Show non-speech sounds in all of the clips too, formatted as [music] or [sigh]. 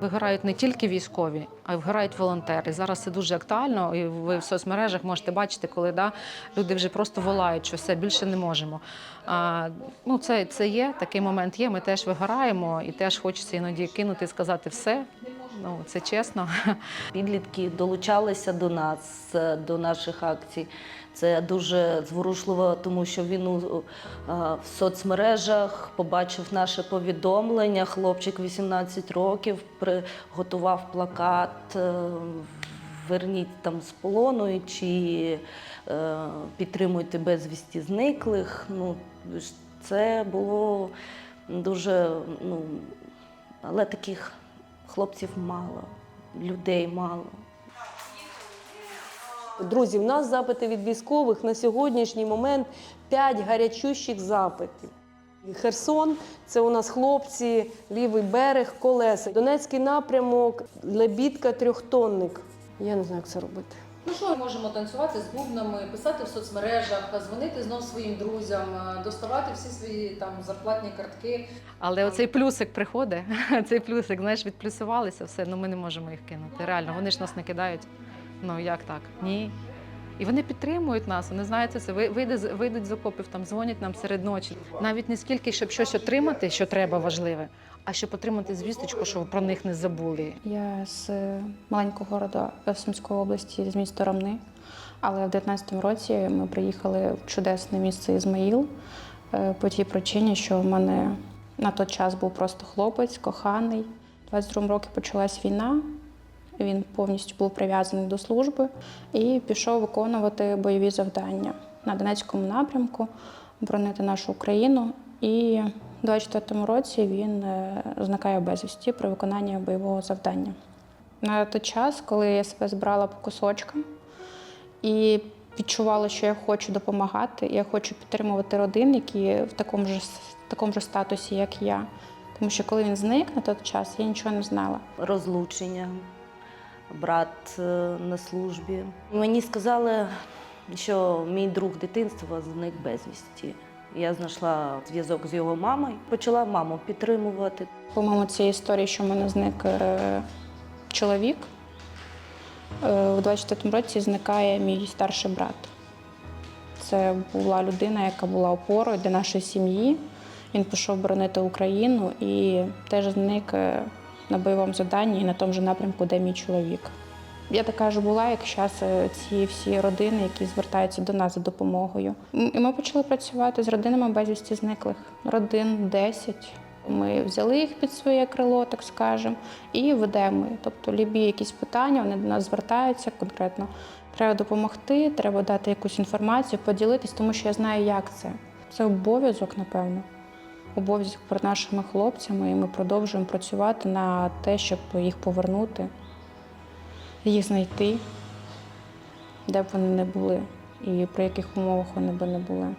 Виграють не тільки військові, а й вигорають волонтери. Зараз це дуже актуально, і ви в соцмережах можете бачити, коли да, люди вже просто волають, що все більше не можемо. А, ну, це, це є, такий момент є. Ми теж вигораємо і теж хочеться іноді кинути і сказати все. Ну, це чесно. [laughs] Підлітки долучалися до нас, е, до наших акцій. Це дуже зворушливо, тому що він у, е, в соцмережах побачив наше повідомлення. Хлопчик 18 років приготував плакат е, Верніть там з полону чи е, підтримуйте безвісті зниклих. Ну, це було дуже, ну, але таких хлопців мало, людей мало. Друзі, в нас запити від військових на сьогоднішній момент 5 гарячущих запитів. Херсон це у нас хлопці, лівий берег, колеса. Донецький напрямок, лебідка, трьохтонник. Я не знаю, як це робити. Ну що ми можемо танцювати з бубнами, писати в соцмережах, дзвонити знов своїм друзям, е, доставати всі свої там зарплатні картки. Але оцей плюсик приходить, [laughs] цей плюсик, знаєш, відплюсувалися, все, ну ми не можемо їх кинути. Реально, вони ж нас не кидають. Ну як так? Ні. І вони підтримують нас, вони знають це. Ви- Вийде, вийдуть з окопів, там дзвонять нам серед ночі. Навіть не скільки, щоб щось отримати, що треба важливе, а щоб отримати звісточку, що про них не забули. Я з е, маленького городу Сумської області, з міста Ромни. Але в 19-му році ми приїхали в чудесне місце Ізмаїл е, по тій причині, що в мене на той час був просто хлопець, коханий. У 22-му році почалась війна. Він повністю був прив'язаний до служби і пішов виконувати бойові завдання на Донецькому напрямку, боронити нашу Україну. І в 24-му році він е, зникає безвісті при виконанні бойового завдання. На той час, коли я себе збирала по кусочкам і відчувала, що я хочу допомагати, я хочу підтримувати родин, які в такому ж, такому ж статусі, як я. Тому що коли він зник на той час, я нічого не знала. розлучення, брат е, на службі. Мені сказали, що мій друг дитинства зник безвісті. Я знайшла зв'язок з його мамою, почала маму підтримувати. Помимо цієї історії, що в мене зник е, чоловік, е, у 24-му році зникає мій старший брат. Це була людина, яка була опорою для нашої сім'ї. Він пішов боронити Україну і теж зник на бойовому завданні і на тому ж напрямку, де мій чоловік. Я така ж була, як зараз ці всі родини, які звертаються до нас за допомогою. І ми почали працювати з родинами безвісті зниклих. Родин 10. Ми взяли їх під своє крило, так скажемо, і ведемо. Тобто, любі якісь питання, вони до нас звертаються конкретно. Треба допомогти, треба дати якусь інформацію, поділитись, тому що я знаю, як це. Це обов'язок, напевно. Обов'язок перед нашими хлопцями, і ми продовжуємо працювати на те, щоб їх повернути, їх знайти, де б вони не були і при яких умовах вони би не були.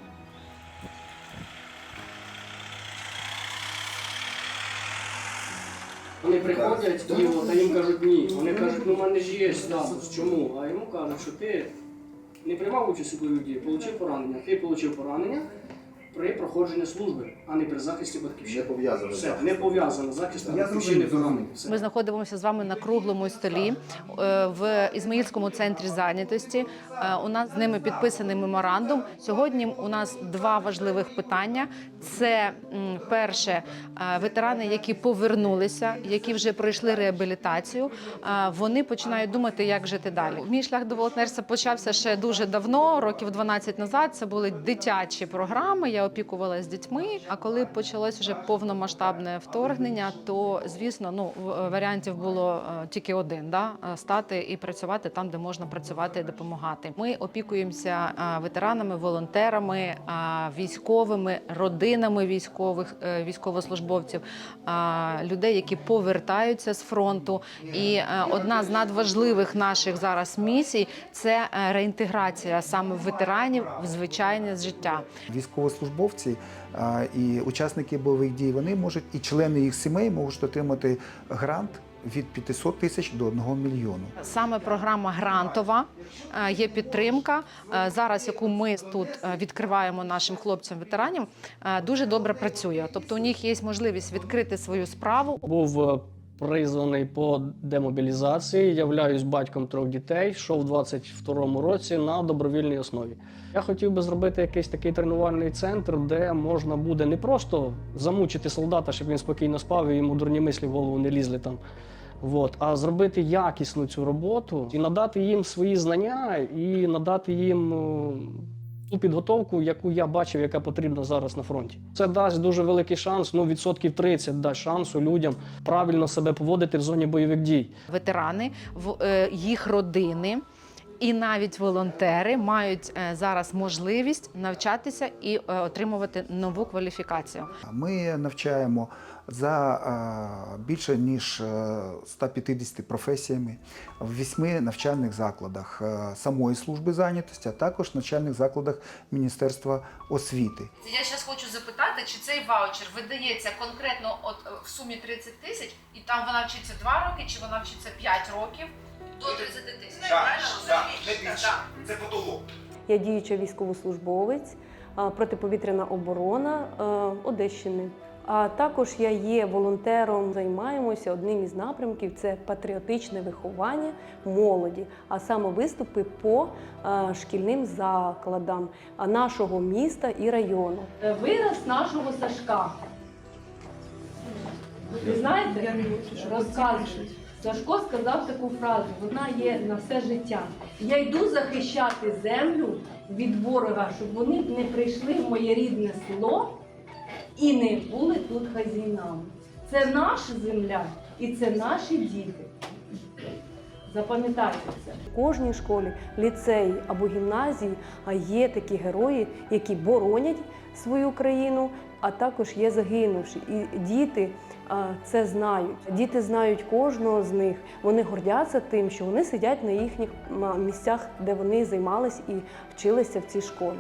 Вони приходять і от, а їм кажуть ні. Вони кажуть, ну в мене ж є статус. Чому? А йому кажуть, що ти не приймав участь у бойових діях, отримав поранення. Ти отримав поранення при проходженні служби, а не при захисті батьківщини. Не пов'язано Все, не пов'язано з захистом Я батьківщини. зрозумів, зрозумів. поранення. Все. Ми знаходимося з вами на круглому столі е, в Ізмаїльському центрі зайнятості. Е, У нас з ними підписаний меморандум. Сьогодні у нас два важливих питання: це м, перше е, ветерани, які повернулися, які вже пройшли реабілітацію. е, Вони починають думати, як жити далі. Мій шлях до волонтерства почався ще дуже давно, років 12 назад. Це були дитячі програми. Я опікувалася дітьми. А коли почалось вже повномасштабне вторгнення, то звісно, ну варіантів було е, тільки один: да? е, стати і працювати там, де можна працювати і допомагати. Ми опікуємося е, ветеранами, волонтерами, е, військовими, родинами військових е, військовослужбовців, е, людей, які повертаються з фронту. І е, одна з надважливих наших зараз місій це е, реінтеграція саме ветеранів в звичайне життя. Військовослужбовці а, і учасники бойових дій вони можуть і члени їх сімей можуть отримати грант від 500 тисяч до 1 мільйону. Саме програма грантова е, є підтримка. е, Зараз, яку ми тут е, відкриваємо нашим хлопцям ветеранам, дуже добре працює. Тобто у них є можливість відкрити свою справу. Був призваний по демобілізації, являюсь батьком трьох дітей, йшов у 22-му році на добровільній основі. Я хотів би зробити якийсь такий тренувальний центр, де можна буде не просто замучити солдата, щоб він спокійно спав і йому дурні мислі в голову не лізли там. От, а зробити якісну цю роботу і надати їм свої знання, і надати їм ту підготовку, яку я бачив, яка потрібна зараз на фронті. Це дасть дуже великий шанс, ну відсотків 30 дасть шансу людям правильно себе поводити в зоні бойових дій. Ветерани, в- е, їх родини. І навіть волонтери мають е, зараз можливість навчатися і е, отримувати нову кваліфікацію. Ми навчаємо за е, більше ніж е, 150 професіями в вісьми навчальних закладах е, самої служби зайнятості, а також навчальних закладах Міністерства освіти. Я зараз хочу запитати, чи цей ваучер видається конкретно от е, в сумі 30 тисяч, і там вона вчиться 2 роки, чи вона вчиться 5 років до 30 тисяч. Розумію? Так. Це потолок. Я діюча військовослужбовець, протиповітряна оборона е, Одещини. А також я є волонтером, займаємося одним із напрямків це патріотичне виховання молоді, а саме виступи по е, шкільним закладам нашого міста і району. Вираз нашого Сашка. Ви знаєте, розказують. Сашко сказав таку фразу, вона є на все життя. Я йду захищати землю від ворога, щоб вони не прийшли в моє рідне село і не були тут хазінами. Це наша земля і це наші діти. Запам'ятайте це. В кожній школі, ліцеї або гімназії є такі герої, які боронять свою країну, а також є загинувші. І діти це знають. Діти знають кожного з них. Вони гордяться тим, що вони сидять на їхніх місцях, де вони займались і вчилися в цій школі.